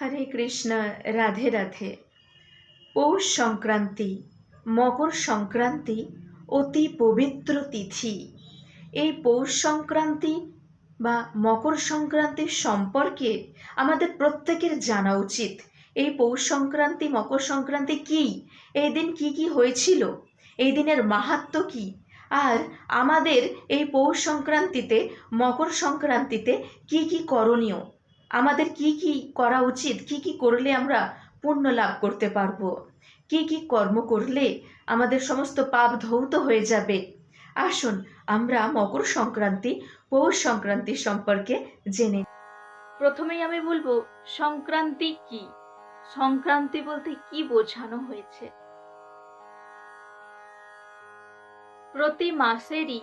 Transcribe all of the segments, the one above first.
হরে কৃষ্ণ, রাধে রাধে। পৌষ সংক্রান্তি, মকর সংক্রান্তি, অতি পবিত্র তিথি। এই পৌষ সংক্রান্তি বা মকর সংক্রান্তির সম্পর্কে আমাদের প্রত্যেকের জানা উচিত। এই পৌষ সংক্রান্তি, মকর সংক্রান্তি কী? এই দিন কি কি হয়েছিল? এই দিনের মাহাত্ম্য কী? আর আমাদের এই পৌষ সংক্রান্তিতে, মকর সংক্রান্তিতে কি কি করণীয়? আমাদের কি কি করা উচিত? কি কি করলে আমরা পুণ্য লাভ করতে পারব? কি কি কর্ম করলে আমাদের সমস্ত পাপ ধৌত হয়ে যাবে? আসুন, আমরা মকর সংক্রান্তি, পৌষ সংক্রান্তি সম্পর্কে জেনে প্রথমেই আমি বলব, সংক্রান্তি কি? সংক্রান্তি বলতে কি বোঝানো হয়েছে? প্রতি মাসেরই,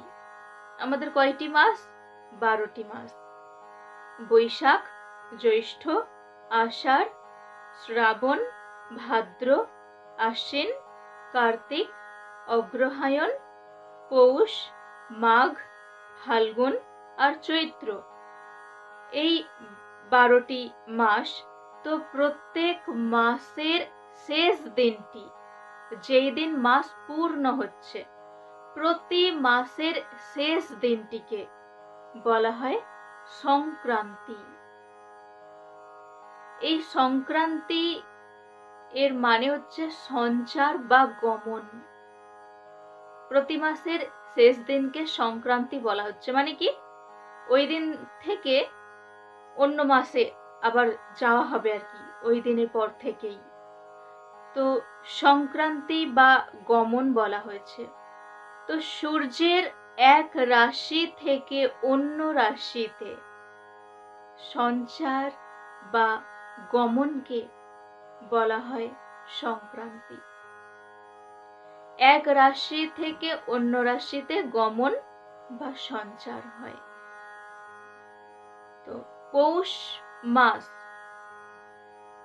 আমাদের কয়টি মাস? বারোটি মাস। বৈশাখ জ্যৈষ্ঠ, আষাঢ়, শ্রাবণ, ভাদ্র, আশ্বিন, কার্তিক, অগ্রহায়ণ, পৌষ, মাঘ, ফাল্গুন আর চৈত্র। এই বারোটি মাস তো প্রত্যেক মাসের শেষ দিনটি, যেই দিন মাস পূর্ণ হচ্ছে, প্রতি মাসের শেষ দিনটিকে বলা হয় সংক্রান্তি। এই সংক্রান্তি এর মানে হচ্ছে সঞ্চার বা গমন। প্রতি মাসের শেষ দিনকে সংক্রান্তি বলা হচ্ছে। মানে কি? ওই দিন থেকে অন্য মাসে আবার যাওয়া হবে আর কি, ওই দিনের পর থেকেই। তো সংক্রান্তি বা গমন বলা হয়েছে। তো সূর্যের এক রাশি থেকে অন্য রাশিতে সঞ্চার বা গমনকে বলা হয় সংক্রান্তি। এক রাশি থেকে অন্য রাশিতে গমন বা সঞ্চার হয়। তো পৌষ মাস,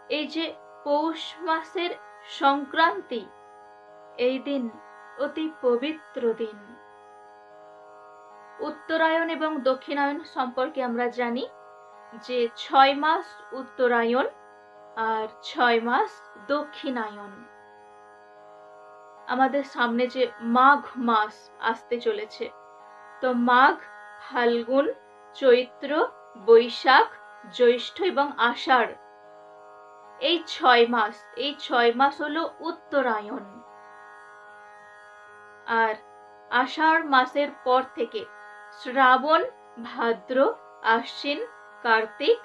এই যে পৌষ মাসের সংক্রান্তি, এই দিন অতি পবিত্র দিন। উত্তরায়ণ এবং দক্ষিণায়ন সম্পর্কে আমরা জানি যে ছয় মাস উত্তরায়ণ আর ছয় মাস দক্ষিণায়ন আমাদের সামনে যে মাঘ মাস আসতে চলেছে, তো মাঘ, ফাল্গুন, চৈত্র, বৈশাখ, জ্যৈষ্ঠ এবং আষাঢ়, এই ছয় মাস, এই ছয় মাস হলো উত্তরায়ণ। আর আষাঢ় মাসের পর থেকে শ্রাবণ, ভাদ্র, আশ্বিন কার্তিক,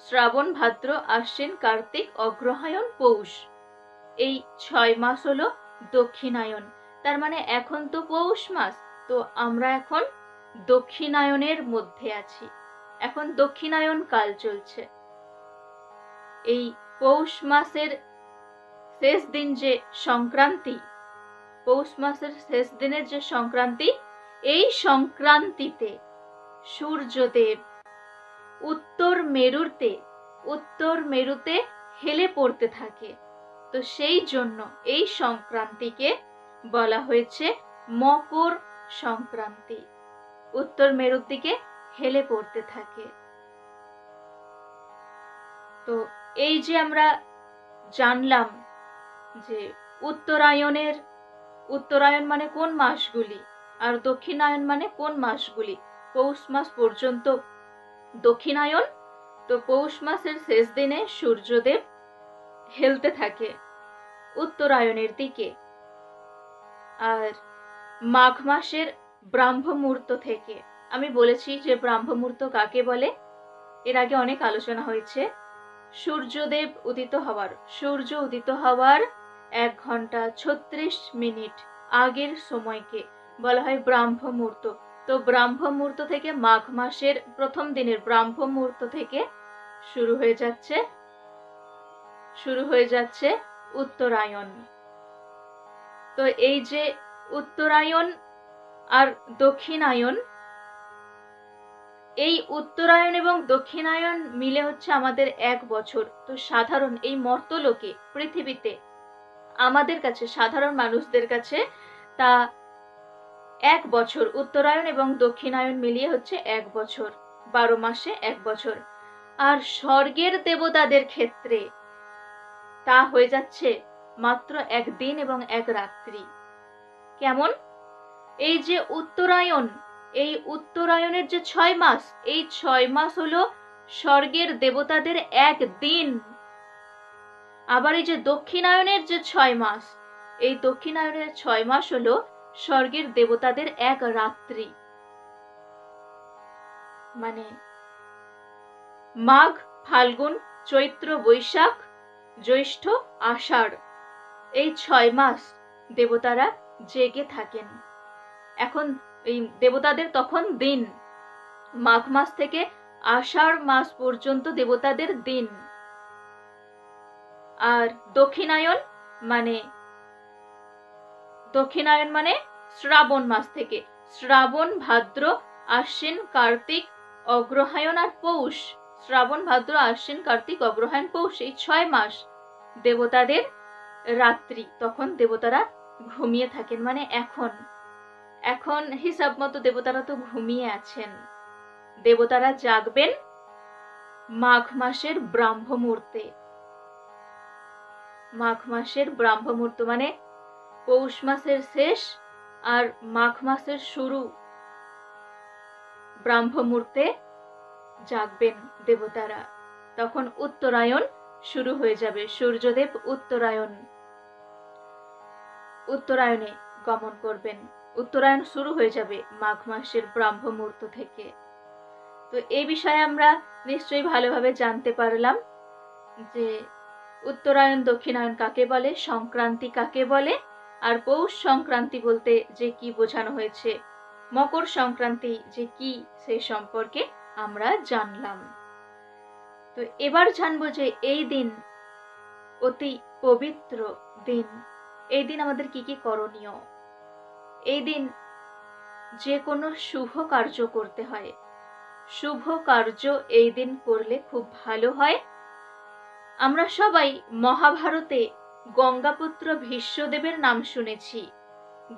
শ্রাবণ ভাদ্র আশ্বিন কার্তিক অগ্রহায়ণ পৌষ। এই ছয় মাস হলো দক্ষিণায়ন তার মানে এখন তো পৌষ মাস, তো আমরা এখন দক্ষিণায়নের মধ্যে আছি। এখন দক্ষিণায়ন কাল চলছে। এই পৌষ মাসের শেষ দিন যে সংক্রান্তি, পৌষ মাসের শেষ দিনের যে সংক্রান্তি, এই সংক্রান্তিতে সূর্যদেব উত্তর মেরুতে উত্তর মেরুতে হেলে পড়তে থাকে। তো সেই জন্য এই সংক্রান্তিকে বলা হয়েছে মকর সংক্রান্তি। উত্তর মেরুর দিকে হেলে পড়তে থাকে। তো এই যে আমরা জানলাম যে উত্তরায়ণের, উত্তরায়ণ মানে কোন মাসগুলি? আর দক্ষিণায়ন মানে কোন মাসগুলি? পৌষ মাস পর্যন্ত দক্ষিণায়ন, তো পৌষ মাসের শেষ দিনে সূর্যদেব হেলতে থাকে উত্তরায়ণের দিকে। আর মাঘ মাসের ব্রাহ্ম মুহূর্ত থেকে, আমি বলেছি যে ব্রাহ্ম মুহূর্ত কাকে বলে? এর আগে অনেক আলোচনা হয়েছে। সূর্যদেব উদিত হওয়ার, সূর্য উদিত হওয়ার এক ঘণ্টা ছত্রিশ মিনিট আগের সময়কে বলা হয় ব্রাহ্ম মুহূর্ত। তো ব্রাহ্ম মুহূর্ত থেকে মাঘ মাসের প্রথম দিনের ব্রাহ্ম মুহূর্ত থেকে শুরু হয়ে যাচ্ছে, শুরু হয়ে যাচ্ছে উত্তরায়ণ। তো এই যে উত্তরায়ণ আর দক্ষিণায়ন এই উত্তরায়ণ এবং দক্ষিণায়ন মিলে হচ্ছে আমাদের এক বছর। তো সাধারণ এই মর্তলোকে, পৃথিবীতে, আমাদের কাছে, সাধারণ মানুষদের কাছে তা এক বছর। উত্তরায়ণ এবং দক্ষিণায়ন মিলিয়ে হচ্ছে এক বছর। বারো মাসে এক বছর। আর স্বর্গের দেবতাদের ক্ষেত্রে তা হয়ে যাচ্ছে মাত্র একদিন এবং এক রাত্রি। কেমন? এই যে উত্তরায়ণ, এই উত্তরায়ণের যে ছয় মাস, এই ছয় মাস হলো স্বর্গের দেবতাদের এক দিন। আবার এই যে দক্ষিণায়নের যে ছয় মাস, এই দক্ষিণায়নের ছয় মাস হলো স্বর্গের দেবতাদের এক রাত্রি। মানে মাঘ, ফাল্গুন, চৈত্র, বৈশাখ, জ্যৈষ্ঠ, আষাঢ়, এই ছয় মাস দেবতারা জেগে থাকেন। এখন এই দেবতাদের তখন দিন। মাঘ মাস থেকে আষাঢ় মাস পর্যন্ত দেবতাদের দিন। আর দক্ষিণায়ন মানে দক্ষিণায়ন মানে শ্রাবণ মাস থেকে। শ্রাবণ, ভাদ্র, আশ্বিন, কার্তিক, অগ্রহায়ণ আর পৌষ। শ্রাবণ, ভাদ্র, আশ্বিন, কার্তিক, অগ্রহায়ণ, পৌষ এই ছয় মাস। দেবতাদের রাত্রি, তখন দেবতারা ঘুমিয়ে থাকেন মানে এখন। এখন হিসাব মতো দেবতারা তো ঘুমিয়ে আছেন। দেবতারা জাগবেন মাঘ মাসের ব্রাহ্ম মুহূর্তে মাঘ মাসের ব্রাহ্ম মুহূর্ত মানে পৌষ মাসের শেষ আর মাঘ মাসের শুরু। ব্রাহ্ম মুহূর্তে জাগবেন দেবতারা। তখন উত্তরায়ণ শুরু হয়ে যাবে। সূর্যদেব উত্তরায়ণ। উত্তরায়ণে গমন করবেন। উত্তরায়ণ শুরু হয়ে যাবে মাঘ মাসের ব্রাহ্ম মুহূর্ত থেকে। তো এই বিষয়ে আমরা নিশ্চয়ই ভালোভাবে জানতে পারলাম যে উত্তরায়ণ দক্ষিণায়ন কাকে বলে? সংক্রান্তি কাকে বলে? আর পৌষ সংক্রান্তি বলতে যে কি বোঝানো হয়েছে, মকর সংক্রান্তি যে কি সেই সম্পর্কে আমরা জানলাম। তো এবার জানব যে এই দিন অতি পবিত্র দিন। এই দিন আমাদের কি কি করণীয়? এই দিন যে কোনো শুভ কার্য করতে হয়। শুভ কার্য এই দিন করলে খুব ভালো হয়। আমরা সবাই মহাভারতে গঙ্গাপুত্র ভীষ্মদেবের নাম শুনেছি।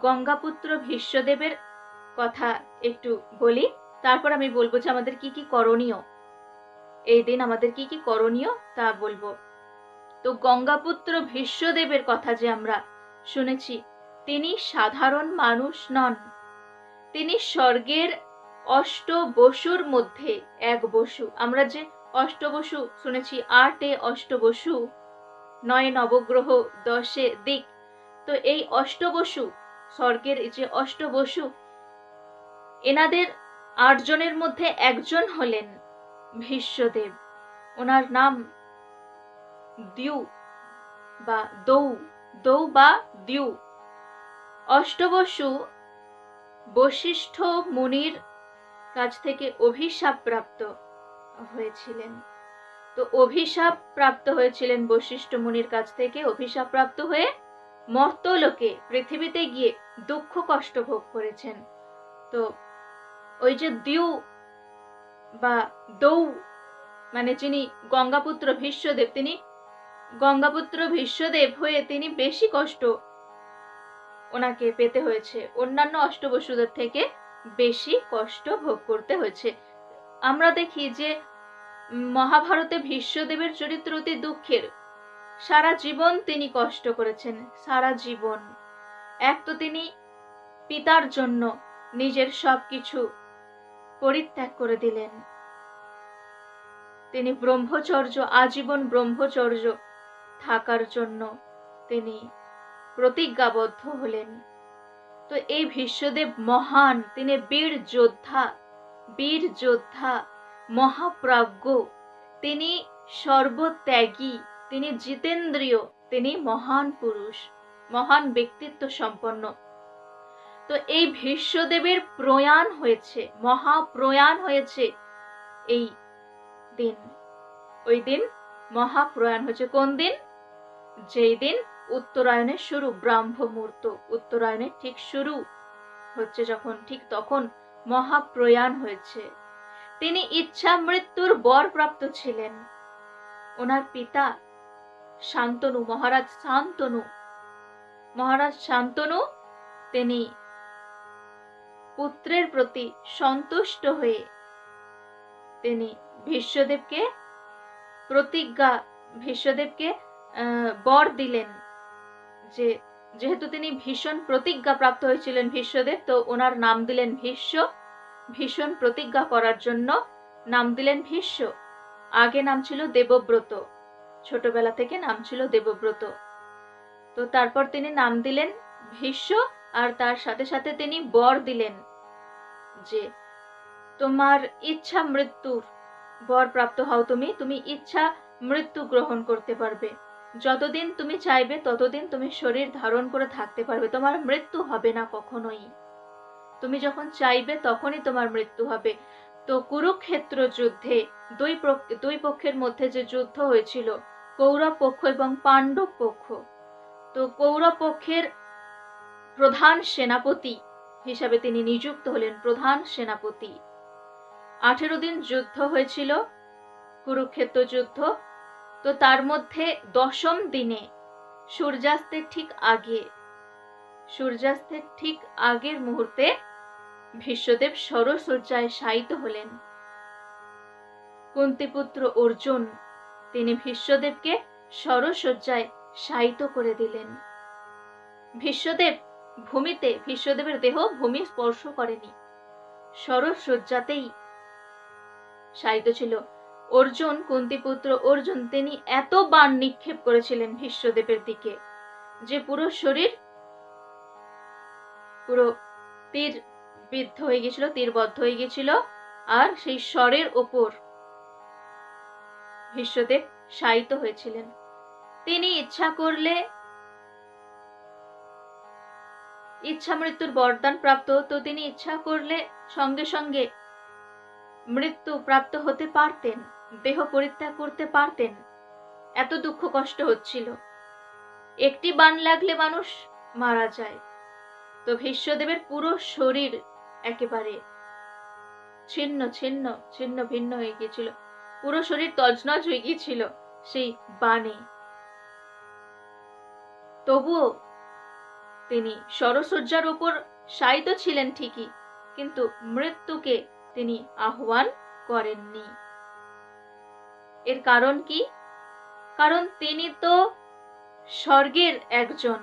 গঙ্গাপুত্র ভীষ্মদেবের কথা একটু বলি, তারপর আমি বলব যে আমাদের কি কি করণীয়। এই দিন আমাদের কি কি করণীয় তা বলব। তো গঙ্গাপুত্র ভীষ্মদেবের কথা যে আমরা শুনেছি, তিনি সাধারণ মানুষ নন। তিনি স্বর্গের অষ্ট বসুর মধ্যে এক বসু। আমরা যে অষ্টবসু শুনেছি, আট আটে অষ্টবসু নয় নবগ্রহ দশে দিক। তো এই অষ্টবসু, স্বর্গের যে অষ্টবসু, এনাদের আটজনের মধ্যে একজন হলেন ভীষ্মদেব। ওনার নাম দিউ বা দৌ দৌ বা দিউ। অষ্টবসু বশিষ্ঠ মুনির কাছ থেকে অভিশাপ প্রাপ্ত হয়েছিলেন। তো অভিশাপ প্রাপ্ত হয়েছিলেন বশিষ্ঠ মুনির কাছ থেকে অভিশাপ প্রাপ্ত হয়ে মর্তলোকে পৃথিবীতে গিয়ে দুঃখ কষ্ট ভোগ করেছেন। তো ওই যে দিউ বা দৌ মানে যিনি গঙ্গাপুত্র ভীষ্মদেব, তিনি গঙ্গাপুত্র ভীষ্মদেব হয়ে তিনি বেশি কষ্ট ওনাকে পেতে হয়েছে। অন্যান্য অষ্টবসুদের থেকে বেশি কষ্ট ভোগ করতে হয়েছে। আমরা দেখি যে মহাভারতে ভীষ্মদেবের চরিত্র অতি দুঃখের। সারা জীবন তিনি কষ্ট করেছেন, সারা জীবন। এক তো তিনি পিতার জন্য নিজের সব কিছু পরিত্যাগ করে দিলেন। তিনি ব্রহ্মচর্য, আজীবন ব্রহ্মচর্য থাকার জন্য তিনি প্রতিজ্ঞাবদ্ধ হলেন। তো এই ভীষ্মদেব মহান, তিনি বীর যোদ্ধা বীর যোদ্ধা। মহাপ্রাজ্ঞ। তিনি সর্বত্যাগী, তিনি জিতেন্দ্রীয়, তিনি মহান পুরুষ, মহান ব্যক্তিত্ব সম্পন্ন। তো এই ভীষ্মদেবের প্রয়াণ হয়েছে, মহাপ্রয়াণ হয়েছে এই দিন। ওই দিন মহাপ্রয়াণ হয়েছে কোন দিন? যেই দিন উত্তরায়ণের শুরু, ব্রাহ্ম মুহূর্ত। উত্তরায়ণের ঠিক শুরু হচ্ছে যখন, ঠিক তখন মহাপ্রয়াণ হয়েছে। তিনি ইচ্ছা মৃত্যুর বর প্রাপ্ত ছিলেন। ওনার পিতা শান্তনু, মহারাজ শান্তনু। মহারাজ শান্তনু, তিনি পুত্রের প্রতি সন্তুষ্ট হয়ে তিনি ভীষ্মদেবকে প্রতিজ্ঞা, ভীষ্মদেবকে বর দিলেন। যে, যেহেতু তিনি ভীষণ প্রতিজ্ঞা প্রাপ্ত হয়েছিলেন ভীষ্মদেব, তো ওনার নাম দিলেন ভীষ্ম। ভীষণ প্রতিজ্ঞা করার জন্য নাম দিলেন ভীষ্ম। আগে নাম ছিল দেবব্রত। ছোটবেলা থেকে নাম ছিল দেবব্রত। তো তারপর তিনি নাম দিলেন ভীষ্ম আর তার সাথে সাথে তিনি বর দিলেন যে, তোমার ইচ্ছা মৃত্যুর বর প্রাপ্ত হও তুমি। তুমি ইচ্ছা মৃত্যু গ্রহণ করতে পারবে। যতদিন তুমি চাইবে, ততদিন তুমি শরীর ধারণ করে থাকতে পারবে। তোমার মৃত্যু হবে না কখনোই। তুমি যখন চাইবে তখনই তোমার মৃত্যু হবে। তো কুরুক্ষেত্র যুদ্ধে দুই দুই পক্ষের মধ্যে যে যুদ্ধ হয়েছিল, কৌরব পক্ষ এবং পাণ্ডব পক্ষ, তো কৌরব পক্ষের প্রধান সেনাপতি হিসাবে তিনি নিযুক্ত হলেন প্রধান সেনাপতি। আঠেরো দিন যুদ্ধ হয়েছিল, কুরুক্ষেত্র যুদ্ধ। তো তার মধ্যে দশম দিনে সূর্যাস্তের ঠিক আগে, সূর্যাস্তের ঠিক আগের মুহূর্তে ভীষ্মদেব সরসজ্জায় শায়িত হলেন। কুন্তিপুত্র অর্জুন, তিনি ভীষ্মদেবকে সরসজ্জায় শায়িত করে দিলেন। ভীষ্মদেব ভূমিতে, ভীষ্মদেবের দেহ ভূমি স্পর্শ করেনি। সরসজ্জাতেই শায়িত ছিল। অর্জুন, কুন্তিপুত্র অর্জুন, তিনি এত বাণ নিক্ষেপ করেছিলেন ভীষ্মদেবের দিকে যে পুরো শরীর, পুরো তীর বিদ্ধ হয়ে গেছিল, তীরবদ্ধ হয়ে গেছিল, আর সেই স্বরের ওপর ভীষ্মদেব শায়িত হয়েছিলেন। তিনি ইচ্ছা করলে ইচ্ছা মৃত্যুর বরদান প্রাপ্ত তো তিনি ইচ্ছা করলে সঙ্গে সঙ্গে মৃত্যু প্রাপ্ত হতে পারতেন, দেহ পরিত্যাগ করতে পারতেন। এত দুঃখ কষ্ট হচ্ছিল। একটি বান লাগলে মানুষ মারা যায়। তো ভীষ্মদেবের পুরো শরীর একেবারে ছিন্ন ছিন্ন ছিন্ন, ভিন্ন হয়ে গিয়েছিল। পুরো শরীর তজনজ হয়ে গিয়েছিল সেই বাণে। তবুও তিনি সরসজ্জার উপর শায়িত ছিলেন ঠিকই, কিন্তু মৃত্যুকে তিনি আহ্বান করেননি। এর কারণ কি? কারণ তিনি তো স্বর্গের একজন।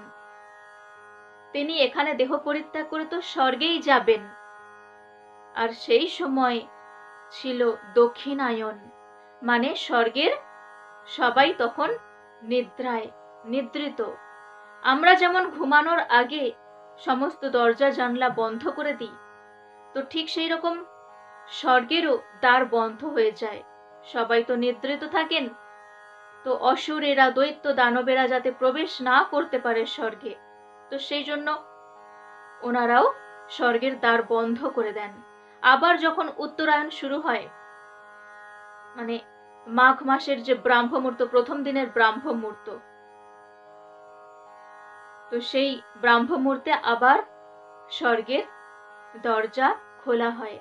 তিনি এখানে দেহ পরিত্যাগ করে তো স্বর্গেই যাবেন। আর সেই সময় ছিল দক্ষিণায়ন মানে স্বর্গের সবাই তখন নিদ্রায়, নিদ্রিত। আমরা যেমন ঘুমানোর আগে সমস্ত দরজা, জানলা বন্ধ করে দিই, তো ঠিক সেই রকম স্বর্গেরও দ্বার বন্ধ হয়ে যায়। সবাই তো নিদ্রিত থাকেন, তো অসুরেরা, দৈত্য দানবেরা যাতে প্রবেশ না করতে পারে স্বর্গে, তো সেই জন্য ওনারাও স্বর্গের দ্বার বন্ধ করে দেন। আবার যখন উত্তরায়ণ শুরু হয় মানে মাঘ মাসের যে ব্রাহ্ম মুহূর্ত, প্রথম দিনের ব্রাহ্ম মুহূর্ত, তো সেই ব্রাহ্ম মুহূর্তে আবার স্বর্গের দরজা খোলা হয়।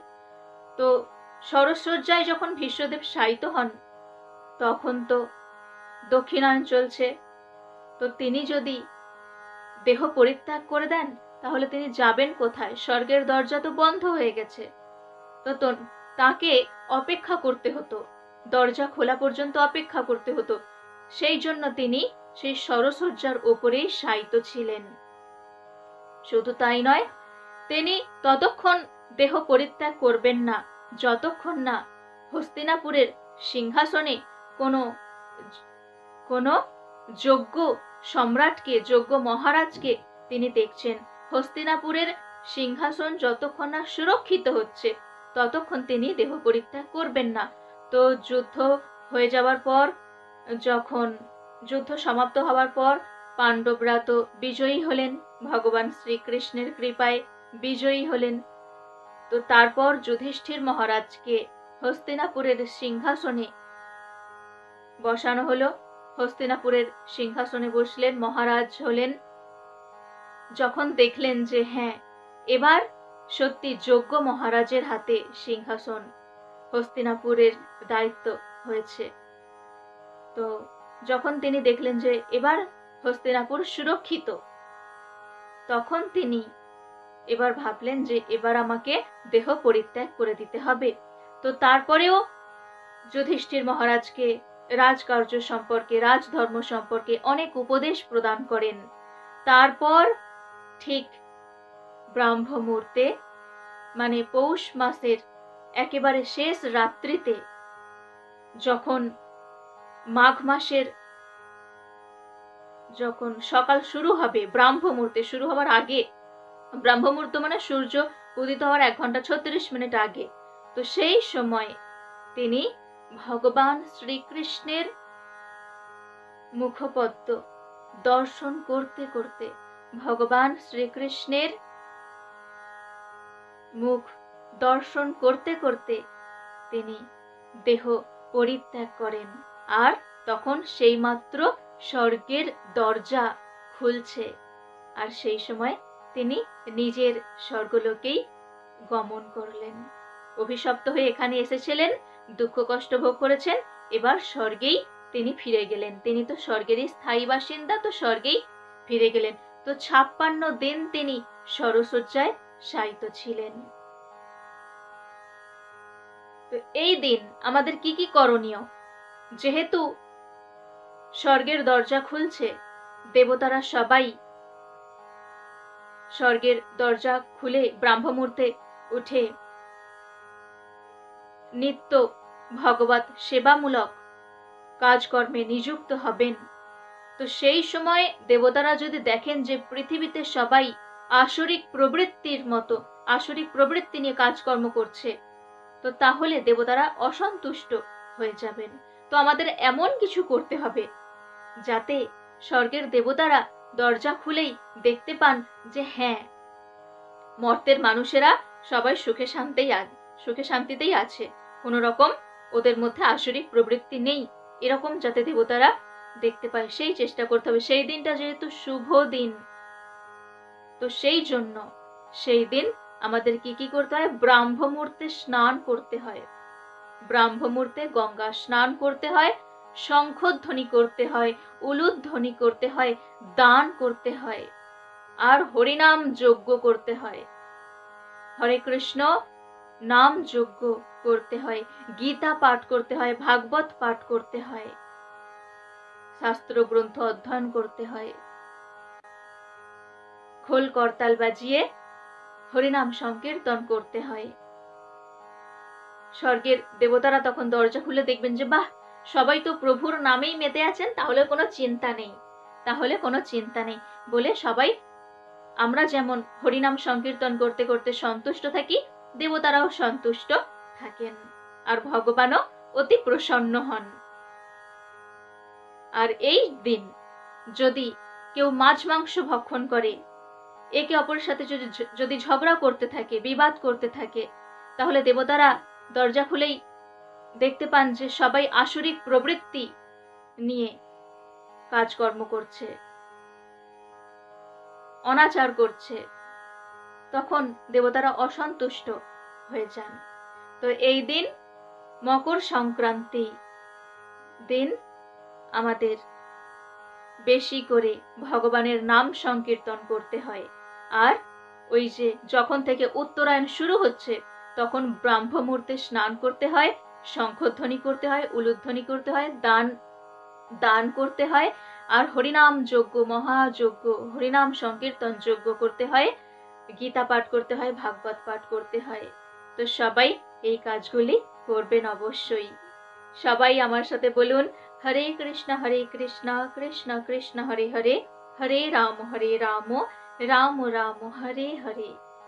তো সরসজ্জায় যখন ভীষ্মদেব শায়িত হন, তখন তো দক্ষিণায়ন চলছে। তো তিনি যদি দেহ পরিত্যাগ করে দেন, তাহলে তিনি যাবেন কোথায়? স্বর্গের দরজা তো বন্ধ হয়ে গেছে। তো তো- তাকে অপেক্ষা করতে হতো। দরজা খোলা পর্যন্ত অপেক্ষা করতে হতো। সেই জন্য তিনি সেই সরসজ্জার ওপরেই শায়িত ছিলেন। শুধু তাই নয়, তিনি ততক্ষণ দেহ পরিত্যাগ করবেন না, যতক্ষণ না হস্তিনাপুরের সিংহাসনে কোনো কোনো যোগ্য সম্রাটকে, যোগ্য মহারাজকে তিনি দেখছেন। হস্তিনাপুরের সিংহাসন যতক্ষণ না সুরক্ষিত হচ্ছে ততক্ষণ তিনি দেহ পরিত্যাগ করবেন না। তো যুদ্ধ হয়ে যাওয়ার পর, যখন যুদ্ধ সমাপ্ত হওয়ার পর পাণ্ডবরা তো বিজয়ী হলেন, ভগবান শ্রীকৃষ্ণের কৃপায় বিজয়ী হলেন। তো তারপর যুধিষ্ঠির মহারাজকে হস্তিনাপুরের সিংহাসনে বসানো হলো। হস্তিনাপুরের সিংহাসনে বসলেন, মহারাজ হলেন। যখন দেখলেন যে হ্যাঁ এবার সত্যি যোগ্য মহারাজের হাতে সিংহাসন হস্তিনাপুরের দায়িত্ব হয়েছে। তো যখন তিনি দেখলেন যে এবার হস্তিনাপুর সুরক্ষিত, তখন তিনি এবার ভাবলেন যে এবার আমাকে দেহ পরিত্যাগ করে দিতে হবে। তো তারপরেও যুধিষ্ঠির মহারাজকে রাজকার্য সম্পর্কে, রাজধর্ম সম্পর্কে অনেক উপদেশ প্রদান করেন। তারপর ঠিক ব্রাহ্ম মুহূর্তে মানে পৌষ মাসের একেবারে শেষ রাত্রিতে যখন মাঘ মাসের যখন সকাল শুরু হবে ব্রাহ্ম মুহূর্তে শুরু হওয়ার আগে ব্রাহ্ম মুহূর্ত মানে সূর্য উদিত হওয়ার এক ঘণ্টা ছত্রিশ মিনিট আগে, তো সেই সময় তিনি ভগবান শ্রীকৃষ্ণের মুখপদ্ম দর্শন করতে করতে ভগবান শ্রীকৃষ্ণের মুখ দর্শন করতে করতে তিনি দেহ পরিত্যাগ করেন। আর তখন সেইমাত্র স্বর্গের দরজা খুলছে। আর সেই সময় তিনি নিজের স্বর্গলোকেই গমন করলেন। অভিশপ্ত হয়ে এখানে এসেছিলেন, দুঃখ কষ্ট ভোগ করেছেন, এবার স্বর্গেই তিনি ফিরে গেলেন। তিনি তো স্বর্গেরই স্থায়ী বাসিন্দা, তো স্বর্গেই ফিরে গেলেন। তো ছাপ্পান্ন দিন তিনি সরসজ্জায় শায়িত ছিলেন। তো এই দিন আমাদের কি কি করণীয়? যেহেতু স্বর্গের দরজা খুলছে, দেবতারা সবাই স্বর্গের দরজা খুলে ব্রাহ্ম মুহূর্তে উঠে নিত্য ভগবত সেবামূলক কাজকর্মে নিযুক্ত হবেন। তো সেই সময় দেবতারা যদি দেখেন যে পৃথিবীতে সবাই আসরিক প্রবৃত্তির মতো, আসরিক প্রবৃত্তি নিয়ে কাজকর্ম করছে। তো তাহলে দেবতারা অসন্তুষ্ট হয়ে যাবেন। তো আমাদের এমন কিছু করতে হবে, যাতে স্বর্গের দেবতারা দরজা খুলেই দেখতে পান যে হ্যাঁ মর্তের মানুষেরা সবাই সুখে শান্তিই সুখে শান্তিতেই আছে। কোনো রকম ওদের মধ্যে আসরিক প্রবৃত্তি নেই। এরকম যাতে দেবতারা দেখতে পায়। সেই চেষ্টা করতে হবে। সেই দিনটা যেহেতু শুভ দিন। তো সেই জন্য সেই দিন আমাদের কি কি করতে হয়? ব্রাহ্ম মুহূর্তে স্নান করতে হয়। ব্রাহ্ম মুহূর্তে গঙ্গা স্নান করতে হয়, শঙ্খধ্বনি করতে হয়, উলুধ্বনি করতে হয়, দান করতে হয়, আর হরিনাম যজ্ঞ করতে হয়। হরে কৃষ্ণ, নাম যজ্ঞ করতে হয়, গীতা পাঠ করতে হয়, ভাগবত পাঠ করতে হয় শাস্ত্র গ্রন্থ অধ্যয়ন করতে হয়। খোল করতাল বাজিয়ে হরিনাম সংকীর্তন করতে হয়। স্বর্গের দেবতারা তখন দরজা খুলে দেখবেন যে, বাহ, সবাই তো প্রভুর নামেই মেতে আছেন, তাহলে কোনো চিন্তা নেই, তাহলে কোনো চিন্তা নেই। বলে সবাই, আমরা যেমন হরিনাম সংকীর্তন করতে করতে সন্তুষ্ট থাকি, দেবতারাও সন্তুষ্ট থাকেন, আর ভগবানও অতি প্রসন্ন হন। আর এই দিন যদি কেউ মাছ মাংস ভক্ষণ করে একে অপরের সাথে যদি যদি ঝগড়া করতে থাকে, বিবাদ করতে থাকে, তাহলে দেবতারা দরজা খুলেই দেখতে পান যে সবাই আসরিক প্রবৃত্তি নিয়ে কাজকর্ম করছে, অনাচার করছে। তখন দেবতারা অসন্তুষ্ট হয়ে যান। তো এই দিন মকর সংক্রান্তি দিন আমাদের বেশি করে ভগবানের নাম সংকীর্তন করতে হয়। আর ওই যে যখন থেকে উত্তরায়ণ শুরু হচ্ছে, তখন ব্রাহ্ম মুহূর্তে স্নান করতে হয়, শঙ্খধ্বনি করতে হয়, উলুধ্বনি করতে হয়, দান দান করতে হয়, আর হরিনাম যজ্ঞ, মহাযজ্ঞ, হরিনাম সংকীর্তন যজ্ঞ করতে হয়, গীতা পাঠ করতে হয়, ভাগবত পাঠ করতে হয়। তো সবাই এই কাজগুলি করবেন অবশ্যই। সবাই আমার সাথে বলুন, হরে কৃষ্ণ হরে কৃষ্ণ কৃষ্ণ কৃষ্ণ, হরে হরে হরে রাম হরে রাম। রাম রাম হরে হরে